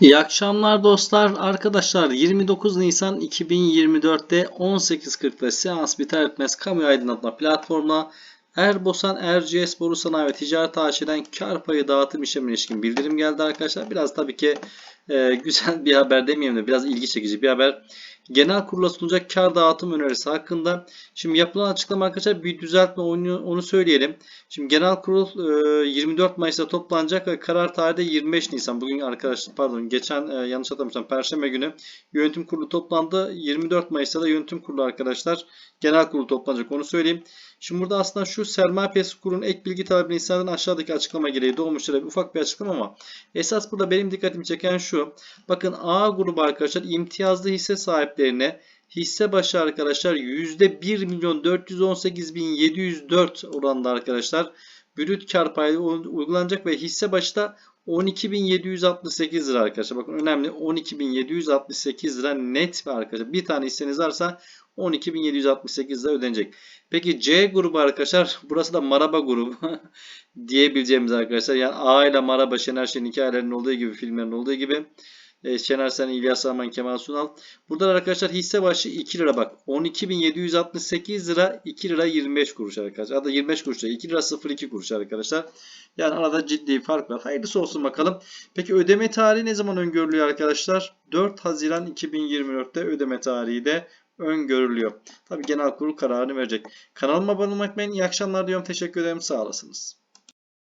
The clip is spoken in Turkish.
İyi akşamlar dostlar. Arkadaşlar 29 Nisan 2024'te 18.40'da seans biter bitmez kamu aydınlatma platformuna Erbosan Erciyes Boru Sanayi ve Ticaret AŞ'den kar payı dağıtım işlemine ilişkin bildirim geldi arkadaşlar. Biraz tabii ki e, güzel bir haber demeyeyim de biraz ilgi çekici bir haber. Genel kurula sunulacak kar dağıtım önerisi hakkında. Şimdi yapılan açıklama arkadaşlar bir düzeltme onu, söyleyelim. Şimdi genel kurul e, 24 Mayıs'ta toplanacak ve karar tarihi de 25 Nisan. Bugün arkadaşlar pardon geçen e, yanlış hatırlamıyorsam Perşembe günü yönetim kurulu toplandı. 24 Mayıs'ta da yönetim kurulu arkadaşlar genel kurulu toplanacak onu söyleyeyim. Şimdi burada aslında şu sermaye piyasası kurulunun ek bilgi talebini istinaden aşağıdaki açıklama gereği doğmuştur. Bir ufak bir açıklama ama esas burada benim dikkatimi çeken şu. Bakın A grubu arkadaşlar imtiyazlı hisse sahiplerine hisse başı arkadaşlar %1 milyon 418 bin 704 oranında arkadaşlar brüt kar payı uygulanacak ve hisse başı da 12.768 lira arkadaşlar. Bakın önemli 12.768 lira net ve arkadaşlar. Bir tane hisseniz varsa 12.768 lira ödenecek. Peki C grubu arkadaşlar burası da Maraba grubu diyebileceğimiz arkadaşlar. Yani A ile Maraba Şener Şen'in hikayelerinin olduğu gibi filmlerin olduğu gibi. E, Şener Sen, İlyas Arman, Kemal Sunal. Burada arkadaşlar hisse başı 2 lira bak. 12.768 lira 2 lira 25 kuruş arkadaşlar. Hatta 25 kuruş değil. 2 lira 02 kuruş arkadaşlar. Yani arada ciddi fark var. Hayırlısı olsun bakalım. Peki ödeme tarihi ne zaman öngörülüyor arkadaşlar? 4 Haziran 2024'te ödeme tarihi de öngörülüyor. Tabi genel kurul kararını verecek. Kanalıma abone olmayı unutmayın. İyi akşamlar diyorum. Teşekkür ederim. Sağ olasınız.